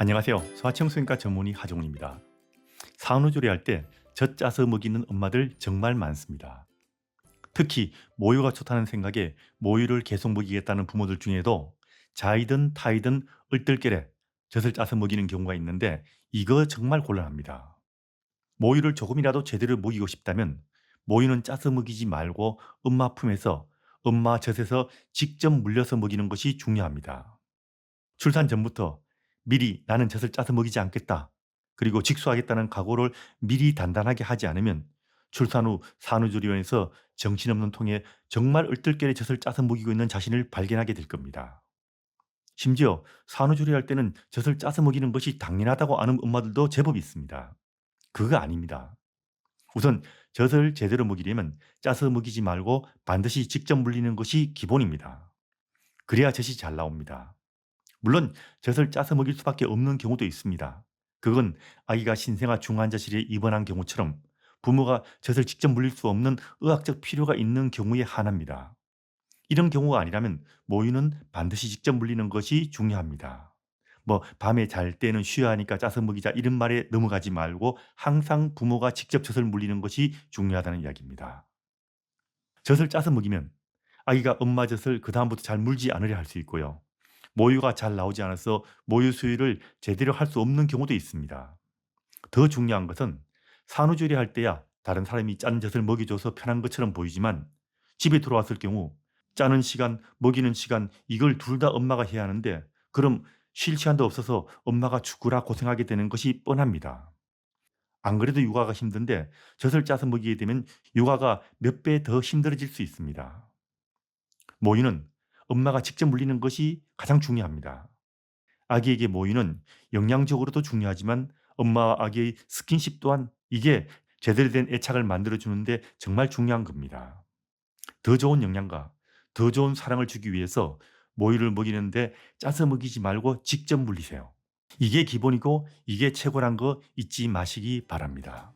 안녕하세요. 소아청소년과 전문의 하종훈입니다. 산후조리 할 때 젖 짜서 먹이는 엄마들 정말 많습니다. 특히 모유가 좋다는 생각에 모유를 계속 먹이겠다는 부모들 중에도 자이든 타이든 얼떨결에 젖을 짜서 먹이는 경우가 있는데 이거 정말 곤란합니다. 모유를 조금이라도 제대로 먹이고 싶다면 모유는 짜서 먹이지 말고 엄마 품에서 엄마 젖에서 직접 물려서 먹이는 것이 중요합니다. 출산 전부터 미리 나는 젖을 짜서 먹이지 않겠다. 그리고 직수하겠다는 각오를 미리 단단하게 하지 않으면 출산 후 산후조리원에서 정신없는 통에 정말 얼떨결에 젖을 짜서 먹이고 있는 자신을 발견하게 될 겁니다. 심지어 산후조리할 때는 젖을 짜서 먹이는 것이 당연하다고 아는 엄마들도 제법 있습니다. 그거 아닙니다. 우선 젖을 제대로 먹이려면 짜서 먹이지 말고 반드시 직접 물리는 것이 기본입니다. 그래야 젖이 잘 나옵니다. 물론 젖을 짜서 먹일 수밖에 없는 경우도 있습니다. 그건 아이가 신생아 중환자실에 입원한 경우처럼 부모가 젖을 직접 물릴 수 없는 의학적 필요가 있는 경우에 한합니다. 이런 경우가 아니라면 모유는 반드시 직접 물리는 것이 중요합니다. 뭐 밤에 잘 때는 쉬어야 하니까 짜서 먹이자 이런 말에 넘어가지 말고 항상 부모가 직접 젖을 물리는 것이 중요하다는 이야기입니다. 젖을 짜서 먹이면 아이가 엄마 젖을 그 다음부터 잘 물지 않으려 할 수 있고요. 모유가 잘 나오지 않아서 모유 수유를 제대로 할 수 없는 경우도 있습니다. 더 중요한 것은 산후조리 할 때야 다른 사람이 짠 젖을 먹여줘서 편한 것처럼 보이지만 집에 들어왔을 경우 짜는 시간, 먹이는 시간 이걸 둘 다 엄마가 해야 하는데 그럼 쉴 시간도 없어서 엄마가 죽으라 고생하게 되는 것이 뻔합니다. 안 그래도 육아가 힘든데 젖을 짜서 먹이게 되면 육아가 몇 배 더 힘들어질 수 있습니다. 모유는 엄마가 직접 물리는 것이 가장 중요합니다. 아기에게 모유는 영양적으로도 중요하지만 엄마와 아기의 스킨십 또한 이게 제대로 된 애착을 만들어 주는데 정말 중요한 겁니다. 더 좋은 영양과 더 좋은 사랑을 주기 위해서 모유를 먹이는데 짜서 먹이지 말고 직접 물리세요. 이게 기본이고 이게 최고란 거 잊지 마시기 바랍니다.